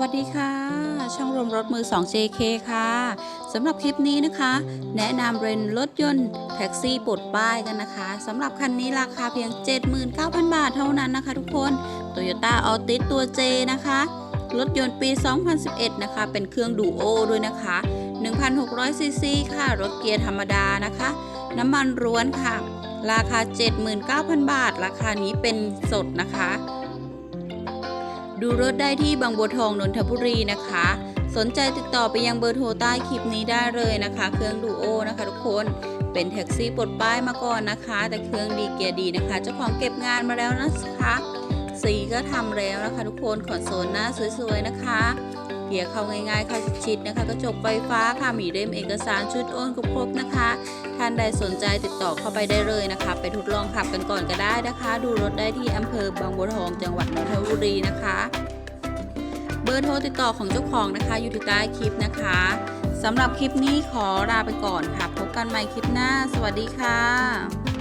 วัสดีค่ะ ช่องรวมรถมือ 2 JK ค่ะสำหรับคลิปนี้นะคะ แนะนำเรนรถยนต์แท็กซี่ปลดป้ายกันนะคะสำหรับคันนี้ราคาเพียง 79,000 บาทเท่านั้นนะคะ ทุกคน Toyota Altis ตัว J นะคะ รถยนต์ปี 2011 นะคะ เป็นเครื่องดูโอด้วยนะคะ1,600ซีซีค่ะ รถเกียร์ธรรมดานะคะ น้ำมันร้วนค่ะ ราคา 79,000 บาท ราคานี้เป็นสดนะคะ ดูรถได้ที่บางบัวทองนนทบุรีนะคะ สนใจติดต่อไปยังเบอร์โทรใต้คลิปนี้ได้เลยนะคะ เครื่องดูโอนะคะทุกคนเป็นแท็กซี่ปลดป้ายมาก่อนนะคะ แต่เครื่องดีเกียร์ดีนะคะเจ้าของเก็บงานมาแล้วนะคะ สีก็ทำแล้วนะคะ ทุกคนขอนโซนหน้าสวยๆนะคะ เกียเข้าง่ายๆเข้าชิดๆนะคะ กระจกไฟฟ้าค่ะมีเล่มเอกสารชุดโอนครบนะคะ ท่านใดสนใจติดต่อเข้าไปได้เลยนะคะ ไปทดลองขับกันก่อนก็ได้นะคะ ดูรถได้ที่อำเภอบางบัวทองจังหวัดนนทบุรีนะคะ เบอร์โทรติดต่อของเจ้าของนะคะอยู่ที่ใต้คลิปนะคะสำหรับคลิปนี้ขอลาไปก่อนค่ะ พบกันใหม่คลิปหน้า สวัสดีค่ะ